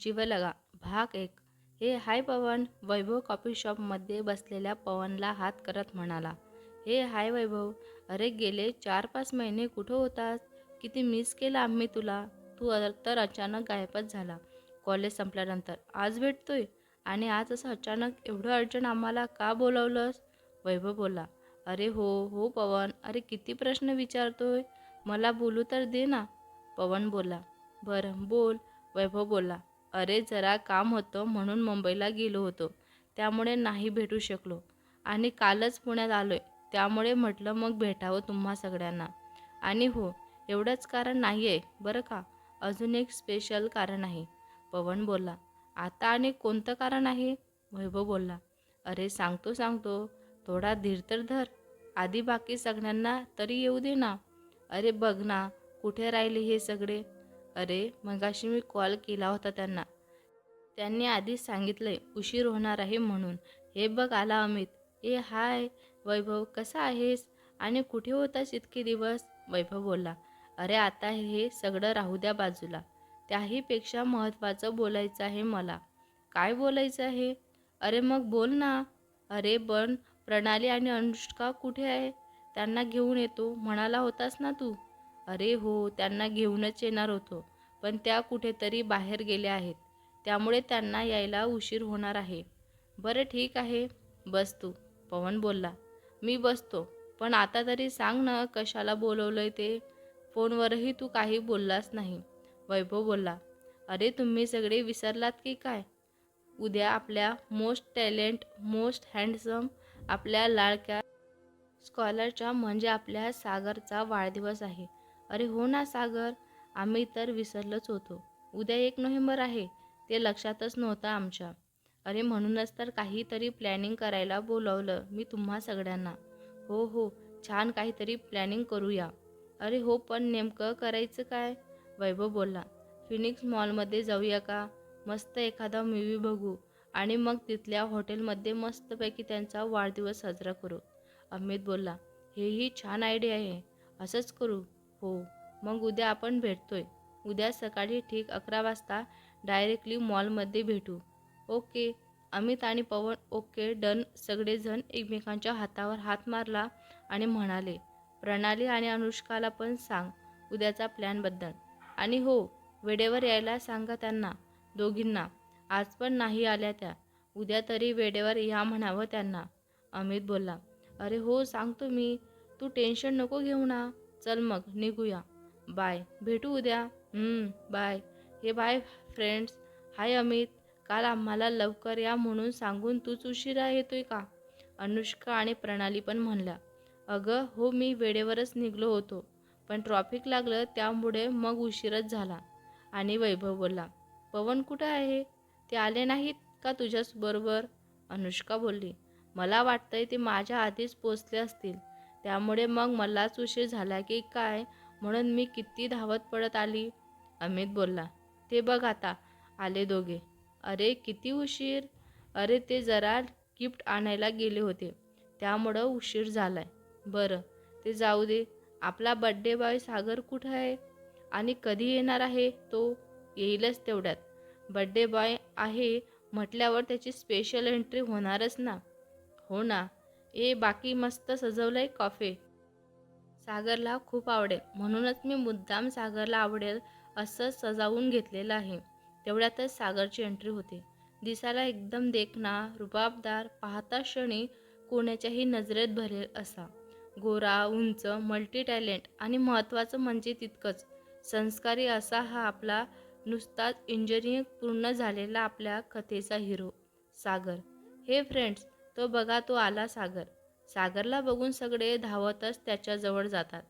जीवलगा भाग एक. हे हाय पवन वैभव कॉफी शॉपमध्ये बसलेल्या पवनला हात करत म्हणाला. हे हाय वैभव अरे गेले चार पाच महिने कुठं होतास? किती मिस केलं आम्ही तुला. तू तर अचानक गायबच झाला. कॉलेज संपल्यानंतर. आज भेटतोय? आणि आज असं अचानक एवढं अर्जंट आम्हाला का बोलावलंस? वैभव बोला अरे हो हो पवन. अरे किती प्रश्न विचारतोय? मला बोलू तर दे ना. पवन बोला बरं बोल. वैभव बोला अरे जरा काम होतं म्हणून मुंबईला गेलो होतो. त्यामुळे नाही भेटू शकलो. आणि कालच पुण्यात आलो आहे त्यामुळे म्हटलं मग भेटावं तुम्हा सगळ्यांना. आणि हो एवढंच कारण नाही आहे बरं का? अजून एक स्पेशल कारण आहे. पवन बोलला आता आणि कोणतं कारण आहे? वैभव बोलला अरे सांगतो सांगतो. थोडा धीर तर धर. आधी बाकी सगळ्यांना तरी येऊ दे ना. अरे बघ ना कुठे राहिले हे सगळे? अरे मगाशी मी कॉल केला होता त्यांना. त्यांनी आधीच सांगितलंय उशीर होणार आहे म्हणून. हे बघ आला अमित. ए हाय. वैभव कसा आहेस? आणि कुठे होतास इतके दिवस? वैभव बोलला. अरे आता हे सगळं राहू द्या बाजूला. त्याहीपेक्षा महत्त्वाचं बोलायचं आहे मला. काय बोलायचं आहे? अरे मग बोल ना. अरे पण प्रणाली आणि अनुष्का कुठे आहे? त्यांना घेऊन येतो. म्हणाला होतास ना तू? अरे हो त्यांना घेऊनच येणार होतो. पण त्या कुठेतरी बाहेर गेल्या आहेत. त्यामुळे त्यांना यायला उशीर होणार आहे. बरं ठीक आहे. बस तू. पवन बोलला. मी बसतो. पण आता तरी सांग ना कशाला बोलवलंय ते? फोनवरही तू काही बोललास नाही. वैभव बोलला. अरे तुम्ही सगळे विसरलात की काय? उद्या आपल्या मोस्ट टॅलेंट मोस्ट हँडसम आपल्या लाडक्या स्कॉलरच्या म्हणजे आपल्या सागरचा वाढदिवस आहे. अरे हो ना सागर. आम्ही तर विसरलोच होतो. उद्या एक नोव्हेंबर आहे ते लक्षातच नव्हतं आमच्या. अरे म्हणूनच तर काहीतरी प्लॅनिंग करायला बोलावलं मी तुम्हा सगळ्यांना. हो हो छान काहीतरी प्लॅनिंग करूया. अरे हो पण नेमकं करायचं काय? वैभव बोलला. फिनिक्स मॉलमध्ये जाऊया का? मस्त एखादा मूवी बघू. आणि मग तिथल्या हॉटेलमध्ये मस्तपैकी त्यांचा वाढदिवस साजरा करू. अमित बोलला हेही छान आयडिया आहे. असंच करू. हो. मग उद्या आपण भेटतोय. उद्या सकाळी ठीक अकरा वाजता डायरेक्टली मॉलमध्ये भेटू. ओके. अमित आणि पवन ओके डन. सगळेजण एकमेकांच्या हातावर हात मारला आणि म्हणाले प्रणाली आणि अनुष्काला पण सांग उद्याचा प्लॅनबद्दल आणि हो वेळेवर यायला सांगा त्यांना दोघींना. आज पण नाही आल्या त्या. उद्या तरी वेळेवर या म्हणावं त्यांना. अमित बोलला अरे हो सांगतो मी. तू टेन्शन नको घेऊ ना. चल मग निघूया. बाय. भेटू उद्या. बाय. हे बाय फ्रेंड्स हाय अमित. काल आम्हाला लवकर या म्हणून सांगून तूच उशिरा येतोय का? अनुष्का आणि प्रणाली पण म्हणल्या. अगं हो मी वेळेवरच निघलो होतो. पण ट्रॉफिक लागलं त्यामुळे मग उशीरच झाला. आणि वैभव बोलला पवन कुठं आहे? ते आले नाहीत का तुझ्याबरोबर अनुष्का बोलली मला वाटतंय ते माझ्या आधीच पोचले असतील. त्यामुळे मग मलाच उशीर झाला की काय? म्हणून मी किती धावत पडत आली? अमित बोलला ते बघ आता. आले दोघे. अरे किती उशीर? अरे ते जरा गिफ्ट आणायला गेले होते. त्यामुळं उशीर झालाय. बरं ते जाऊ दे. आपला बड्डे बॉय सागर कुठं आहे? आणि कधी येणार आहे तो? येईलच तेवढ्यात. बड्डे बॉय आहे म्हटल्यावर त्याची स्पेशल एंट्री होणारच ना. हो ना. ए बाकी मस्त सजवलंय कॉफे. सागरला खूप आवडेल. म्हणूनच मी मुद्दाम सागरला आवडेल असं सजावून घेतलेलं आहे. तेवढ्यातच सागरची एंट्री होते. दिसायला एकदम देखणा रुबाबदार पाहता क्षणी कोणाच्याही नजरेत भरेल असा. गोरा उंच मल्टी टॅलेंट आणि महत्त्वाचं म्हणजे तितकंच. संस्कारी असा हा आपला नुसताच इंजिनिअरिंग पूर्ण झालेला आपल्या कथेचा हिरो सागर. हे फ्रेंड्स तो बघा तो आला सागर. सागरला बघून सगळे धावतच त्याच्याजवळ जातात.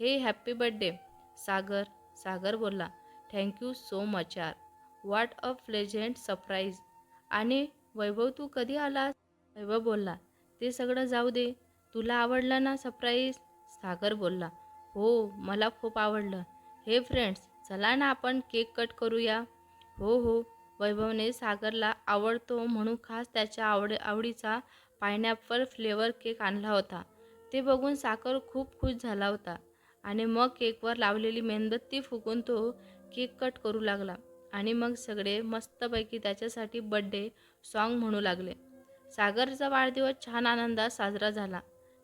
हे हॅप्पी बड्डे सागर. सागर बोलला थँक्यू सो मच यार. वॉट अ प्लेझेंट सरप्राईज आणि वैभव तू कधी आलास? वैभव बोलला ते सगळं जाऊ दे. तुला आवडलं ना सरप्राईज सागर बोलला हो मला खूप आवडलं. हे फ्रेंड्स चला ना आपण केक कट करूया. हो हो. वैभवने सागरला आवडतो म्हणून खास त्याच्या आवड आवडीचा पायनॅपल फ्लेवर केक आणला होता. ते बघून साखर खूप खुश झाला होता आणि मग केकवर लावलेली मेणबत्ती फुकून तो केक कट करू लागला आणि मग सगळे मस्तपैकी त्याच्यासाठी बड्डे सॉन्ग म्हणू लागले. सागरचा वाढदिवस छान आनंदात साजरा झाला.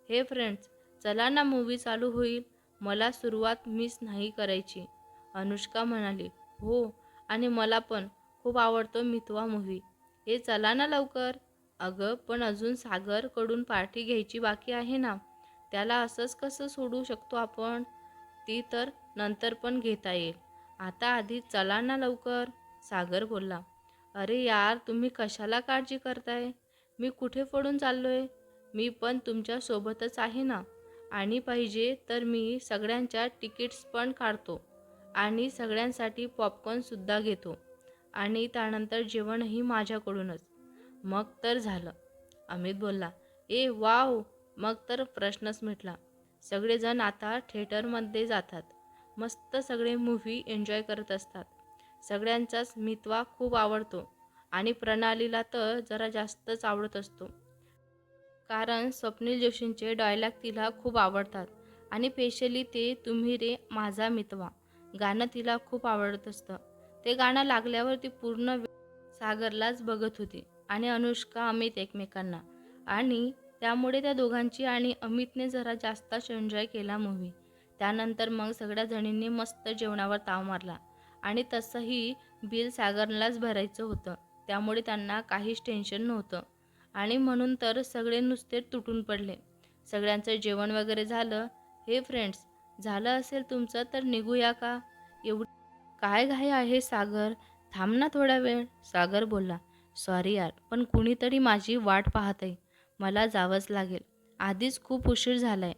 हे फ्रेंड्स चला ना मूवी चालू होईल. मला सुरुवात मिस नाही करायची अनुष्का म्हणाली. हो आणि मला पण. खूप आवडतो मितवा मूव्ही हे चला ना लवकर. अगं पण अजून सागरकडून पार्टी घ्यायची बाकी आहे ना? त्याला असंच कसं सोडू शकतो आपण? ती तर नंतर पण घेता येईल. आता आधी चला ना लवकर सागर बोलला. अरे यार तुम्ही कशाला काळजी करताय? मी कुठे पडून चाललोय? मी पण तुमच्यासोबतच आहे ना? आणि पाहिजे तर मी सगळ्यांच्या तिकीट्स पण काढतो. आणि सगळ्यांसाठी पॉपकॉर्नसुद्धा घेतो. आणि त्यानंतर जेवणही माझ्याकडूनच. मग तर झालं. अमित बोलला ए वाव. मग तर प्रश्नच मिटला. सगळेजण आता थिएटरमध्ये जातात. मस्त सगळे मूव्ही एन्जॉय करत असतात. सगळ्यांचाच मितवा खूप आवडतो आणि प्रणालीला तर जरा जास्तच आवडत असतो. कारण स्वप्नील जोशींचे डायलॉग तिला खूप आवडतात आणि स्पेशली ते तुम्ही रे माझा मितवा गाणं तिला खूप आवडत असतं. ते गाणं लागल्यावर ती पूर्ण सागरलाच बघत होती. आणि अनुष्का अमित एकमेकांना. आणि त्यामुळे त्या दोघांची आणि अमितने जरा जास्तच एन्जॉय केला मूवी त्यानंतर मग सगळ्या जणींनी मस्त जेवणावर ताव मारला. आणि तसंही बिल सागरलाच भरायचं होतं. त्यामुळे त्यांना काहीच टेन्शन नव्हतं. आणि म्हणून तर सगळे नुसते तुटून पडले. सगळ्यांचं जेवण वगैरे झालं. हे फ्रेंड्स झालं असेल तुमचं तर निघूया का? एवढं काय घाई आहे सागर? थांब ना थोडा वेळ सागर बोलला. सॉरी यार पण कुणीतरी माझी वाट पाहत आहे मला जावंच लागेल. आधीच खूप उशीर झालाय.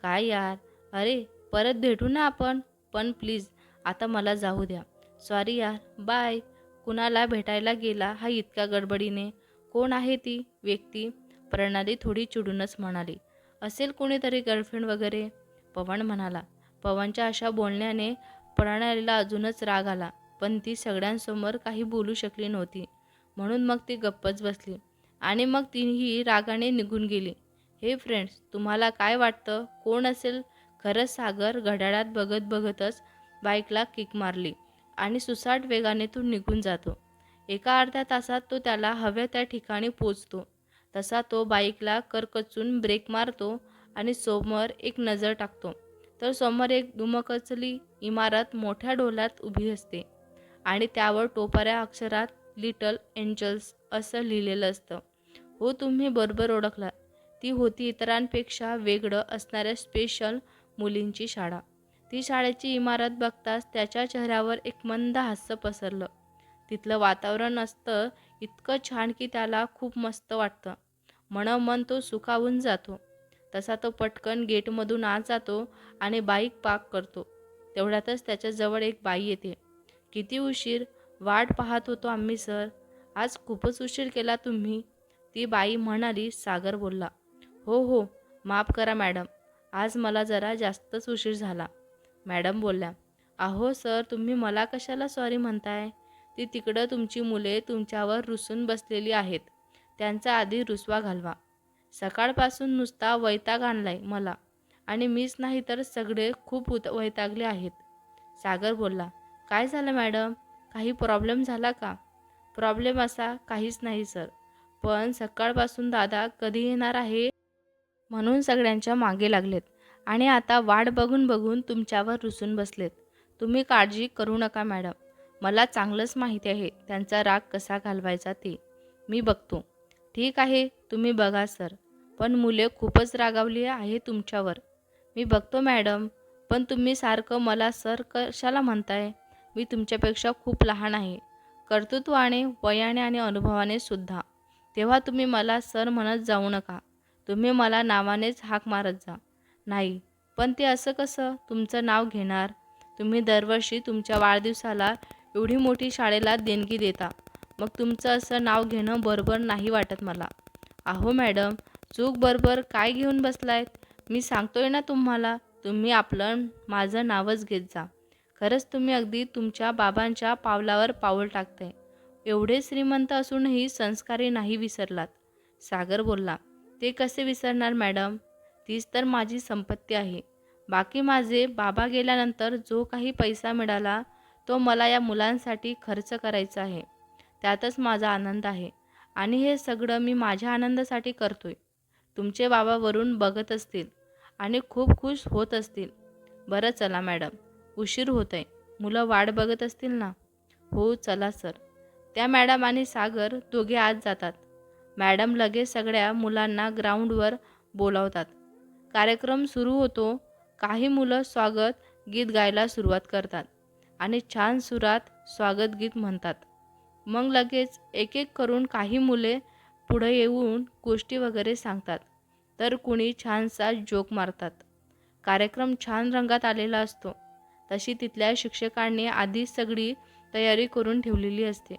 काय यार? अरे परत भेटू ना आपण? पण प्लीज आता मला जाऊ द्या. सॉरी यार बाय कुणाला भेटायला गेला हा इतका गडबडीने? कोण आहे ती व्यक्ती? प्रणाली थोडी चिडूनच म्हणाली. असेल कोणीतरी गर्लफ्रेंड वगैरे? पवन म्हणाला. पवनच्या अशा बोलण्याने प्रणालीला अजूनच राग आला पण ती सगळ्यांसमोर काही बोलू शकली नव्हती. म्हणून मग ती गप्पच बसली. आणि मग तीही रागाने निघून गेली. हे फ्रेंड्स तुम्हाला काय वाटतं? कोण असेल? खरंच सागर घड्याळात बघत बघतच बाईकला किक मारली आणि सुसाट वेगाने तो निघून जातो. एका अर्ध्या तासात तो त्याला हव्या त्या ठिकाणी पोचतो तसा तो बाईकला करकचून ब्रेक मारतो आणि समोर एक नजर टाकतो. तर समोर एक दुमकचली इमारत मोठ्या डोलात उभी असते आणि त्यावर टोपाऱ्या अक्षरात लिटल एंजल्स असं लिहिलेलं असतं. हो तुम्ही बरोबर ओळखला. ती होती इतरांपेक्षा वेगळं असणाऱ्या स्पेशल मुलींची शाळा. ती शाळेची इमारत बघताच त्याच्या चेहऱ्यावर एक मंद हास्य पसरलं. तिथलं वातावरण असतं इतकं छान की त्याला खूप मस्त वाटतं. मनोमन तो सुखावून जातो. तसा तो पटकन गेटमधून आत जातो आणि बाईक पार्क करतो. तेवढ्यातच त्याच्याजवळ एक बाई येते. किती उशीर वाट पाहत होतो आम्ही सर. आज खूपच उशीर केला तुम्ही. ती बाई म्हणाली सागर बोलला हो हो माफ करा मॅडम. आज मला जरा जास्तच उशीर झाला. मॅडम बोलल्या अहो सर तुम्ही मला कशाला सॉरी म्हणताय? ती तिकडं तुमची मुले तुमच्यावर रुसून बसलेली आहेत. त्यांचा आधी रुसवा घालवा. सकाळपासून नुसता वैताग आणलाय मला. आणि मीच नाही तर सगळे खूप उत वैतागले आहेत. सागर बोलला काय झालं मॅडम? काही प्रॉब्लेम झाला का? प्रॉब्लेम असा काहीच नाही सर. पण सकाळपासून दादा कधी येणार आहे? म्हणून सगळ्यांच्या मागे लागलेत आणि आता वाट बघून बघून तुमच्यावर रुसून बसलेत. तुम्ही काळजी करू नका मॅडम. मला चांगलंच माहिती आहे त्यांचा राग कसा घालवायचा ते. मी बघतो. ठीक आहे तुम्ही बघा सर. पण मुले खूपच रागावली आहे तुमच्यावर. मी बघतो मॅडम. पण तुम्ही सारखं मला सर कशाला म्हणताय? मी तुमच्यापेक्षा खूप लहान आहे. कर्तृत्वाने वयाने आणि अनुभवाने सुद्धा. तेव्हा तुम्ही मला सर म्हणत जाऊ नका. तुम्ही मला नावानेच हाक मारत जा. नाही पण ते असं कसं? तुमचं नाव घेणार. तुम्ही दरवर्षी तुमच्या वाढदिवसाला एवढी मोठी शाळेला देणगी देता. मग तुमचं असं नाव घेणं बरोबर नाही वाटत मला. अहो मॅडम चूक बरोबर काय घेऊन बसलायत मी सांगतोय ना तुम्हाला तुम्ही आपलं माझं नावच घेत जा. खरंच तुम्ही अगदी तुमच्या बाबांच्या पावलावर पाऊल टाकताय. एवढे श्रीमंत असूनही संस्कारी नाही विसरलात. सागर बोलला ते कसे विसरणार मॅडम? तीच तर माझी संपत्ती आहे. बाकी माझे बाबा गेल्यानंतर जो काही पैसा मिळाला तो मला या मुलांसाठी खर्च करायचा आहे. त्यातच माझा आनंद आहे. आणि हे सगळं मी माझ्या आनंदासाठी करतोय. तुमचे बाबा वरून बघत असतील आणि खूप खुश होत असतील. बरं चला मॅडम. उशीर होत आहे. मुलं वाट बघत असतील ना? हो चला सर. त्या मॅडम आणि सागर दोघे आत जातात. मॅडम लगेच सगळ्या मुलांना ग्राउंडवर बोलावतात. कार्यक्रम सुरू होतो. काही मुलं स्वागत गीत गायला सुरुवात करतात आणि छान सुरात स्वागत गीत म्हणतात. मग लगेच एक एक करून काही मुले पुढे येऊन गोष्टी वगैरे सांगतात. तर कुणी छानसा जोक मारतात. कार्यक्रम छान रंगात आलेला असतो. तशी तिथल्या शिक्षकांनी आधीच सगळी तयारी करून ठेवलेली असते.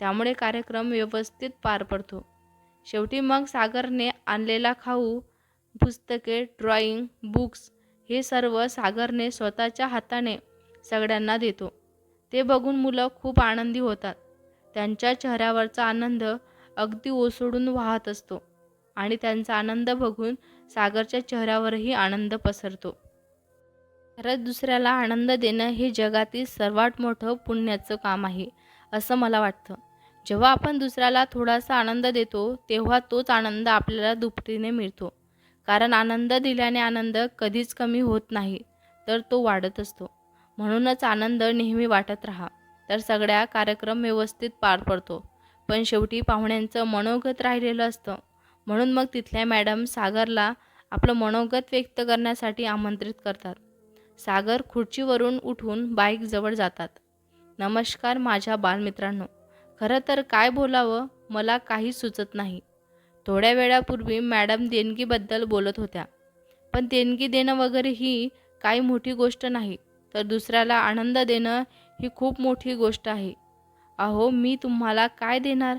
त्यामुळे कार्यक्रम व्यवस्थित पार पडतो. शेवटी मग सागरने आणलेला खाऊ पुस्तके ड्रॉइंग बुक्स हे सर्व सागरने स्वतःच्या हाताने सगळ्यांना देतो. ते बघून मुलं खूप आनंदी होतात. त्यांच्या चेहऱ्यावरचा आनंद अगदी ओसडून वाहत असतो आणि त्यांचा आनंद बघून सागरच्या चेहऱ्यावरही आनंद पसरतो. खरंच दुसऱ्याला आनंद देणं हे जगातील सर्वात मोठं पुण्याचं काम आहे असं मला वाटतं. जेव्हा आपण दुसऱ्याला थोडासा आनंद देतो तेव्हा तोच आनंद आपल्याला दुपटीने मिळतो. कारण आनंद दिल्याने आनंद कधीच कमी होत नाही तर तो वाढत असतो. म्हणूनच आनंद नेहमी वाटत राहा. तर सगळ्या कार्यक्रम व्यवस्थित पार पडतो. पण शेवटी पाहुण्यांचं मनोगत राहिलेलं असतं. म्हणून मग तिथल्या मॅडम सागरला आपलं मनोगत व्यक्त करण्यासाठी आमंत्रित करतात. सागर खुर्चीवरून उठून बाईकजवळ जातात. नमस्कार माझ्या बालमित्रांनो. खरं तर काय बोलावं? मला काही सुचत नाही. थोड्या वेळापूर्वी मॅडम देणगीबद्दल बोलत होत्या. पण देणगी देणं वगैरे ही काही मोठी गोष्ट नाही तर दुसऱ्याला आनंद देणं ही खूप मोठी गोष्ट आहे. अहो मी तुम्हाला काय देणार?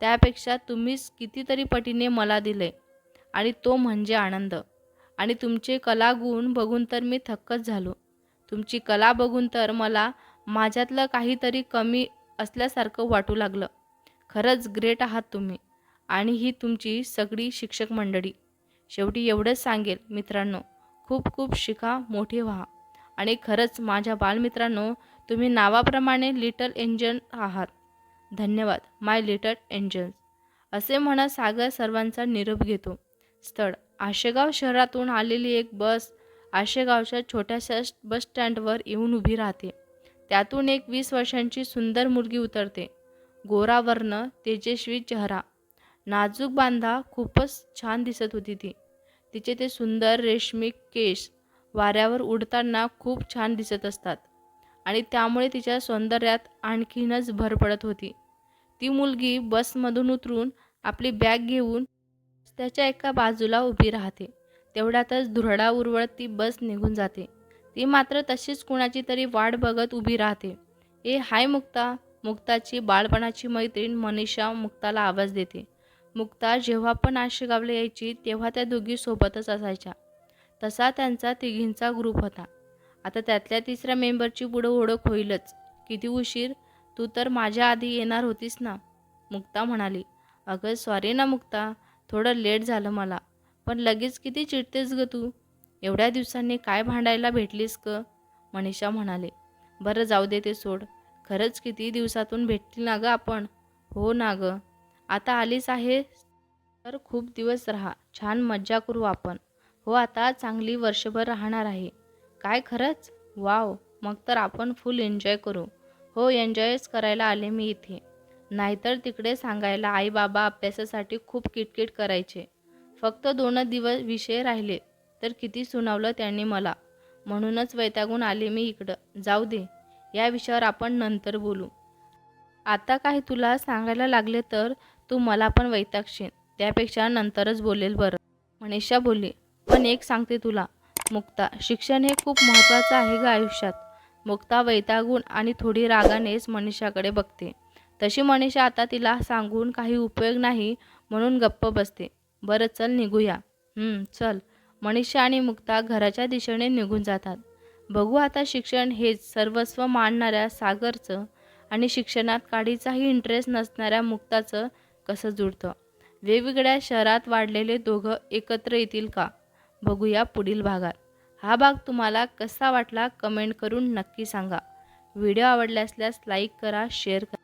त्यापेक्षा तुम्हीच कितीतरी पटीने मला दिले आणि तो म्हणजे आनंद. आणि तुमचे कलागुण बघून तर मी थक्कच झालो. तुमची कला बघून तर मला माझ्यातलं काहीतरी कमी असल्यासारखं वाटू लागलं. खरंच ग्रेट आहात तुम्ही आणि ही तुमची सगळी शिक्षक मंडळी. शेवटी एवढंच सांगेल मित्रांनो खूप खूप शिका मोठे व्हा. आणि खरंच माझ्या बालमित्रांनो तुम्ही नावाप्रमाणे लिटल एंजल आहात. धन्यवाद माय लिटल एंजल्स. असे म्हणत सागर सर्वांचा निरोप घेतो. स्थळ. आशेगाव शहरातून आलेली एक बस आशेगावच्या छोट्याशा बस स्टँडवर येऊन उभी राहते. त्यातून एक वीस वर्षांची सुंदर मुलगी उतरते. गोरावर्ण तेजस्वी चेहरा. नाजूक बांधा खूपच छान दिसत होती ती. तिचे ते सुंदर रेशमी केश वाऱ्यावर उडताना खूप छान दिसत असतात. आणि त्यामुळे तिच्या सौंदर्यात आणखीनच भर पडत होती. ती मुलगी बसमधून उतरून आपली बॅग घेऊन त्याच्या एका बाजूला उभी राहते. तेवढ्यातच धुरडा उरवळत ती बस निघून जाते. ती मात्र तशीच कुणाची तरी वाट बघत उभी राहते. ए हाय मुक्ता. मुक्ताची बाळपणाची मैत्रीण मनीषा मुक्ताला आवाज देते. मुक्ता जेव्हा पण आशेगावला यायची तेव्हा त्या दोघी सोबतच असायच्या. तसा त्यांचा तिघींचा ग्रुप होता. आता त्यातल्या तिसऱ्या मेंबरची पुढं ओळख होईलच किती उशीर? तू तर माझ्या आधी येणार होतीस ना? मुक्ता म्हणाली. अगं सॉरी ना मुक्ता. थोडं लेट झालं मला. पण लगेच किती चिडतेस ग तू? एवढ्या दिवसांनी काय भांडायला भेटलीस ग? मनीषा म्हणाले. बरं जाऊ दे ते सोड. खरंच किती दिवसातून भेटतील ना गं आपण? हो ना गं. आता आलीच आहे तर खूप दिवस राहा. छान मज्जा करू आपण. हो आता चांगली वर्षभर राहणार आहे. काय खरंच? वाव. मग तर आपण फुल एन्जॉय करू. हो एन्जॉयच करायला आले मी इथे. नाहीतर तिकडे सांगायला आई बाबा अभ्यासासाठी खूप किटकिट करायचे. फक्त दोन दिवस विषय राहिले तर किती सुनावलं त्यांनी मला. म्हणूनच वैतागून आले मी इकडं. जाऊ दे या विषयावर आपण नंतर बोलू. आता काही तुला सांगायला लागले तर तू मला पण वैतागशील. त्यापेक्षा नंतरच बोलेल बरं. मनीषा बोलली पण एक सांगते तुला. मुक्ता शिक्षण हे खूप महत्त्वाचं आहे ग आयुष्यात. मुक्ता वैतागून आणि थोडी रागानेच मनीषाकडे बघते. तशी मनीषा आता तिला सांगून काही उपयोग नाही म्हणून गप्प बसते. बरं चल निघूया. चल. मनीषा आणि मुक्ता घराच्या दिशेने निघून जातात. बघू आता शिक्षण हेच सर्वस्व मानणाऱ्या सागरचं आणि शिक्षणात काढीचाही इंटरेस्ट नसणाऱ्या मुक्ताचं कसं जुळतं वेगवेगळ्या शहरात वाढलेले दोघं एकत्र येतील का? बघूया पुढील भागात. हा भाग तुम्हाला कसा वाटला कमेंट करून नक्की सांगा. व्हिडिओ आवडले असल्यास लाईक करा शेअर करा.